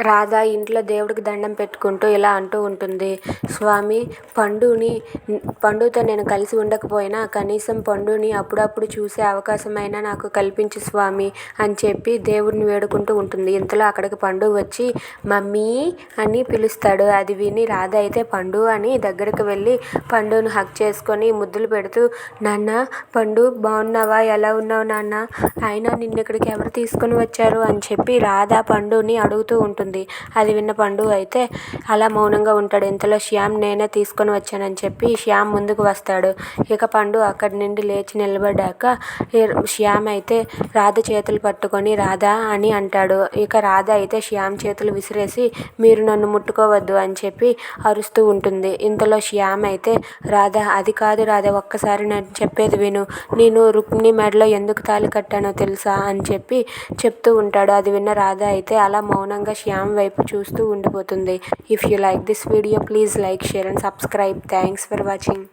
రాధ ఇంట్లో దేవుడికి దండం పెట్టుకుంటూ ఇలా అంటూ ఉంటుంది. స్వామి పండుని పండుతో నేను కలిసి ఉండకపోయినా కనీసం పండుని అప్పుడప్పుడు చూసే అవకాశమైనా నాకు కల్పించు స్వామి అని చెప్పి దేవుడిని వేడుకుంటూ ఉంటుంది. ఇంతలో అక్కడికి పండు వచ్చి మమ్మీ అని పిలుస్తాడు. అది విని రాధ అయితే పండు అని దగ్గరికి వెళ్ళి పండుని హక్ చేసుకొని ముద్దులు పెడుతూ నాన్న పండు బాగున్నావా? ఎలా ఉన్నావు నాన్న? అయినా నిన్ను ఇక్కడికి ఎవరు తీసుకొని వచ్చారు? అని చెప్పి రాధ పండుని అడుగుతూ ఉంటుంది. అది విన్న పండు అయితే అలా మౌనంగా ఉంటాడు. ఇంతలో శ్యామ్ నేనే తీసుకొని వచ్చానని చెప్పి శ్యామ్ ముందుకు వస్తాడు. ఇక పండు అక్కడి నుండి లేచి నిలబడ్డాక శ్యామ్ అయితే రాధ చేతులు పట్టుకొని రాధా అని అంటాడు. ఇక రాధ అయితే శ్యామ్ చేతులు విసిరేసి మీరు నన్ను ముట్టుకోవద్దు అని చెప్పి అరుస్తూ ఉంటుంది. ఇంతలో శ్యామ్ అయితే రాధ అది కాదు రాధ ఒక్కసారి నేను చెప్పేది విను. నేను రుక్మిణి మెడలో ఎందుకు తాళి కట్టానో తెలుసా అని చెప్పి చెప్తూ ఉంటాడు. అది విన్న రాధ అయితే అలా మౌనంగా శ్యామ్ శ్యామ్ వైపు చూస్తూ ఉండిపోతుంది. If you like this video please like share and subscribe thanks for watching